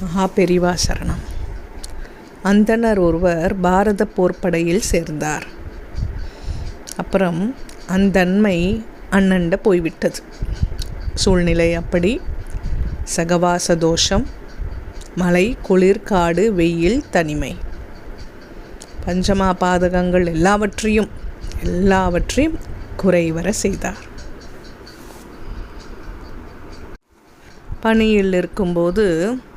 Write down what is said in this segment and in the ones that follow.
மகா பெரிவா சரணம். அந்தணர் ஒருவர் பாரத போர்ப்படையில் சேர்ந்தார். அப்புறம் அந்தன்மை அண்ணண்ட போய்விட்டது. சூழ்நிலை அப்படி. சகவாச தோஷம் மலை குளிர் காடு வெயில் தனிமை. பஞ்சமா பாதகங்கள் எல்லாவற்றையும் எல்லாவற்றையும் குறைவர செய்தார். பணியில் இருக்கும்போது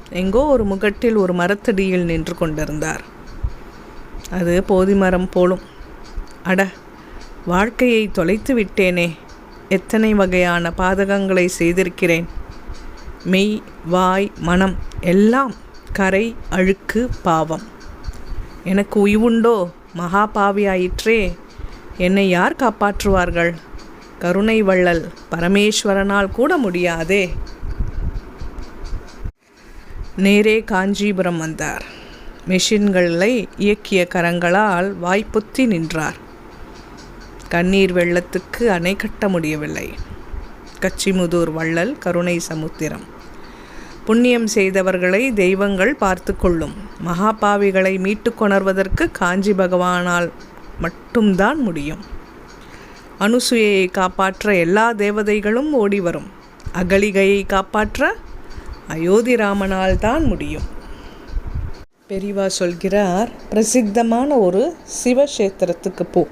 எங்கோ ஒரு முகட்டில் ஒரு மரத்தடியில் நின்று கொண்டிருந்தார். அது போதி மரம் போலும். அட வாழ்க்கையை தொலைத்து விட்டேனே. எத்தனை வகையான பாதகங்களை செய்திருக்கிறேன். மெய் வாய் மனம் எல்லாம் கரை அழுக்கு பாவம். எனக்கு உய்வுண்டோ? மகா பாவியாயிற்றே என்னை யார் காப்பாற்றுவார்கள்? கருணை வள்ளல் பரமேஸ்வரனால் கூட முடியாதே. நேரே காஞ்சிபுரம் வந்தார். மெஷின்களை இயக்கிய கரங்களால் வாய்ப்புத்தி நின்றார். கண்ணீர் வெள்ளத்துக்கு அணை கட்ட முடியவில்லை. கச்சிமுதூர் வள்ளல் கருணை சமுத்திரம். புண்ணியம் செய்தவர்களை தெய்வங்கள் பார்த்து கொள்ளும். மகாபாவிகளை மீட்டு கொணர்வதற்கு காஞ்சி பகவானால் மட்டும்தான் முடியும். அனுசுயையை காப்பாற்ற எல்லா தேவதைகளும் ஓடி வரும் அகலிகையை காப்பாற்ற அயோத்தி ராமனால் தான் முடியும். பெரிவா சொல்கிறார் பிரசித்தமான ஒரு சிவக்ஷேத்திரத்துக்கு போ.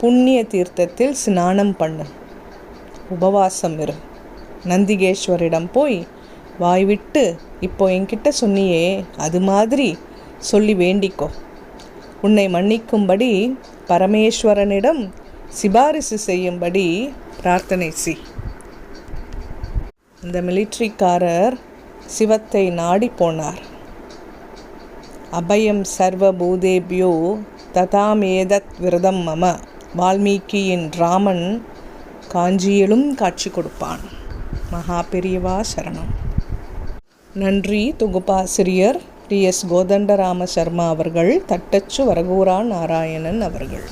புண்ணிய தீர்த்தத்தில் ஸ்நானம் பண்ணு. உபவாசம் இரு. நந்திகேஸ்வரிடம் போய் வாய்விட்டு இப்போ என்கிட்ட சொன்னியே அது மாதிரி சொல்லி வேண்டிக்கோ. உன்னை மன்னிக்கும்படி பரமேஸ்வரனிடம் சிபாரிசு செய்யும்படி பிரார்த்தனை செய். இந்த மிலிட்ரிக்காரர் சிவத்தை நாடி போனார். அபயம் சர்வ பூதேபியோ ததாமேதத் விரதம் மம. வால்மீகியின் ராமன் காஞ்சியிலும் காட்சி கொடுப்பான். மகா பெரியவா சரணம். நன்றி தொகுப்பாசிரியர் டி எஸ் கோதண்டராம சர்மா அவர்கள் தட்டச்சு வரகூரா நாராயணன் அவர்கள்.